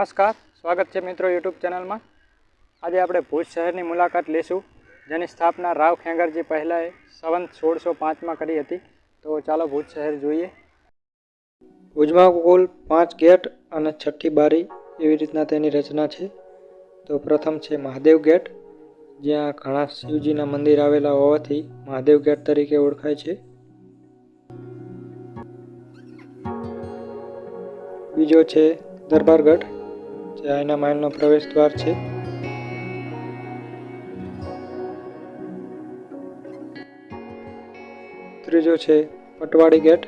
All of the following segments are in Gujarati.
નમસ્કાર, સ્વાગત છે મિત્રો યુટ્યુબ ચેનલમાં. આજે આપણે ભુજ શહેરની મુલાકાત લેશું, જેની સ્થાપના રાવ ખેંગરજી પહેલાંએ સંવંત સોળસો પાંચમાં કરી હતી. તો ચાલો ભુજ શહેર જોઈએ. ભુજમાં કુલ પાંચ ગેટ અને છઠ્ઠી બારી એવી રીતના તેની રચના છે. તો પ્રથમ છે મહાદેવ ગેટ, જ્યાં ઘણા શિવજીના મંદિર આવેલા હોવાથી મહાદેવ ગેટ તરીકે ઓળખાય છે. બીજો છે દરબારગઢ જે આઈના માઇલનો પ્રવેશ દ્વાર છે. ત્રીજો છે પટવાડી ગેટ.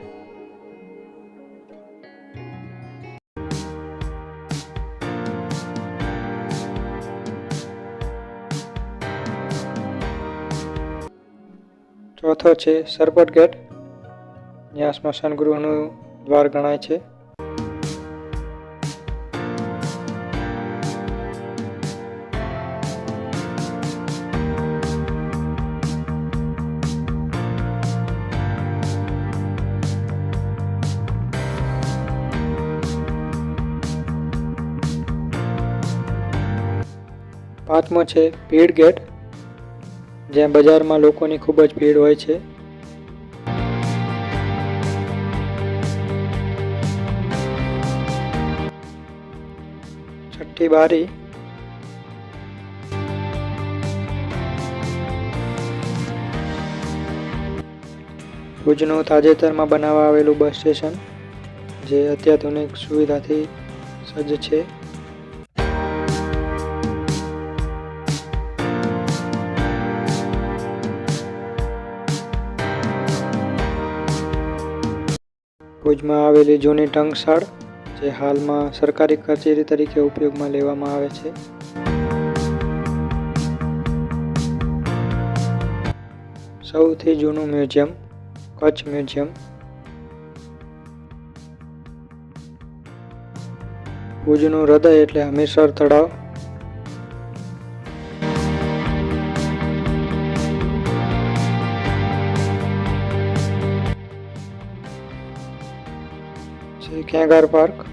ચોથો છે સરપટ ગેટ. જ્યાં સ્મશાન ગૃહનું દ્વાર ગણાય છે. પાંચમો છે ભીડ ગેટ, જ્યાં બજારમાં લોકોની ખૂબ જ ભીડ હોય છે. છઠ્ઠી બારી. ભુજનું તાજેતરમાં બનાવવા આવેલું બસ સ્ટેશન, જે અત્યાધુનિક સુવિધાથી સજ્જ છે. ભુજમાં આવેલી જૂની ટંકશાળ, જે હાલમાં સરકારી કચેરી તરીકે ઉપયોગમાં લેવામાં આવે છે. સૌથી જૂનું મ્યુઝિયમ, કચ્છ મ્યુઝિયમ. ભુજનું હૃદય એટલે હમીરસર તળાવ. છે. ખેંગાર પાર્ક?